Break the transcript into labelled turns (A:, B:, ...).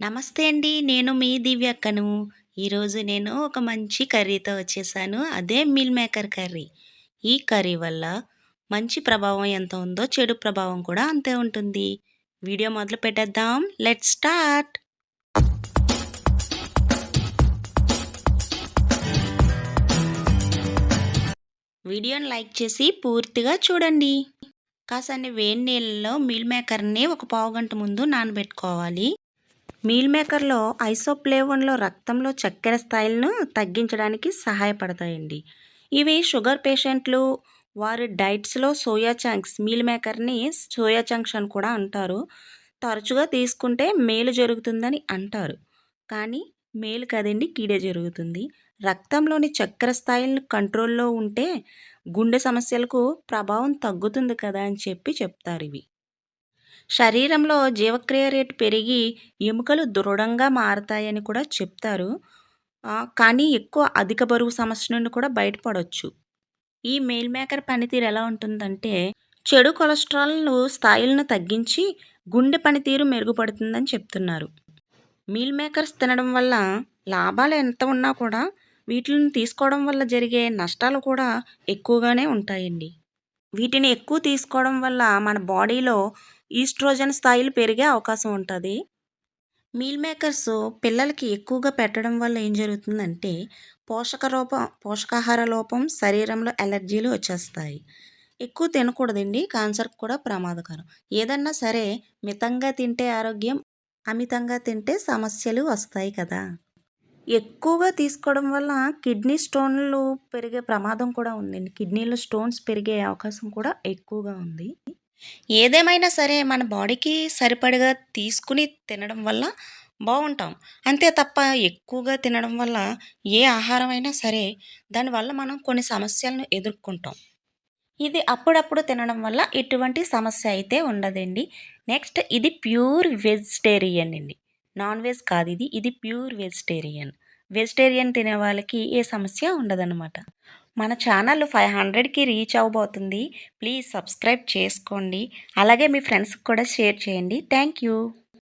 A: నమస్తే అండి. నేను మీ దివ్యక్కను. ఈరోజు నేను ఒక మంచి కర్రీతో వచ్చేసాను. అదే మీల్ మేకర్ కర్రీ. ఈ కర్రీ వల్ల మంచి ప్రభావం ఎంత ఉందో, చెడు ప్రభావం కూడా అంతే ఉంటుంది. వీడియో మొదలు పెట్టేద్దాం. Let start. వీడియోని లైక్ చేసి పూర్తిగా చూడండి. కాసన్ని వేడి నీళ్ళలో మీల్ మేకర్‌ని ఒక పావుగంట ముందు నానబెట్టుకోవాలి. మీల్ మేకర్‌లో ఐసోప్లేవోన్‌లో రక్తంలో చక్కెర స్థాయిలను తగ్గించడానికి సహాయపడతాయండి. ఇవి షుగర్ పేషెంట్లు, వారి డైట్స్‌లో సోయా చంక్స్ మీల్ మేకర్‌ని సోయా చంక్స్ అని కూడా అంటారు. తరచుగా తీసుకుంటే మేలు జరుగుతుందని అంటారు. కానీ మేలు కదండి కీడే జరుగుతుంది. రక్తంలోని చక్కెర స్థాయిలను కంట్రోల్‌లో ఉంటే గుండె సమస్యలకు ప్రభావం తగ్గుతుంది కదా అని చెప్పి చెప్తారు ఇవి శరీరంలో జీవక్రియ రేటు పెరిగి ఎముకలు దృఢంగా మారతాయని కూడా చెప్తారు. కానీ ఎక్కువ అధిక బరువు సమస్య నుండి కూడా బయటపడవచ్చు ఈ మెయిల్ మేకర్ పనితీరు ఎలా ఉంటుందంటే, చెడు కొలెస్ట్రాల్‌ను స్థాయిలను తగ్గించి గుండె పనితీరు మెరుగుపడుతుందని చెప్తున్నారు. మీల్ మేకర్స్ తినడం వల్ల లాభాలు ఎంత ఉన్నా కూడా వీటిని తీసుకోవడం వల్ల జరిగే నష్టాలు కూడా ఎక్కువగానే ఉంటాయండి. వీటిని ఎక్కువ తీసుకోవడం వల్ల మన బాడీలో ఈస్ట్రోజన్ స్థాయిలు పెరిగే అవకాశం ఉంటుంది మీల్ మేకర్స్ పిల్లలకి ఎక్కువగా పెట్టడం వల్ల ఏం జరుగుతుందంటే, పోషక రూపం పోషకాహార లోపం, శరీరంలో ఎలర్జీలు వచ్చేస్తాయి. ఎక్కువ తినకూడదండి. క్యాన్సర్‌కి కూడా ప్రమాదకరం. ఏదన్నా సరే మితంగా తింటే ఆరోగ్యం, అమితంగా తింటే సమస్యలు వస్తాయి కదా! ఎక్కువగా తీసుకోవడం వల్ల కిడ్నీ స్టోన్‌లు పెరిగే ప్రమాదం కూడా ఉందండి. కిడ్నీలో స్టోన్స్ పెరిగే అవకాశం కూడా ఎక్కువగా ఉంది. ఏదేమైనా సరే మన బాడీకి సరిపడగా తీసుకుని తినడం వల్ల బాగుంటాం అంతే తప్ప ఎక్కువగా తినడం వల్ల ఏ ఆహారమైనా సరే దానివల్ల మనం కొన్ని సమస్యలను ఎదుర్కొంటాం. ఇది అప్పుడప్పుడు తినడం వల్ల ఎటువంటి సమస్య అయితే ఉండదండి. నెక్స్ట్ ఇది ప్యూర్ వెజిటేరియన్ అండి. నాన్ వెజ్ కాదు ఇది ఇది ప్యూర్ వెజిటేరియన్. వెజిటేరియన్ తినే వాళ్ళకి ఏ సమస్య ఉండదనమాట. మన ఛానల్ 500కి రీచ్ అవ్వబోతుంది. ప్లీజ్ సబ్స్క్రైబ్ చేసుకోండి. అలాగే మీ ఫ్రెండ్స్‌కి కూడా షేర్ చేయండి. Thank you.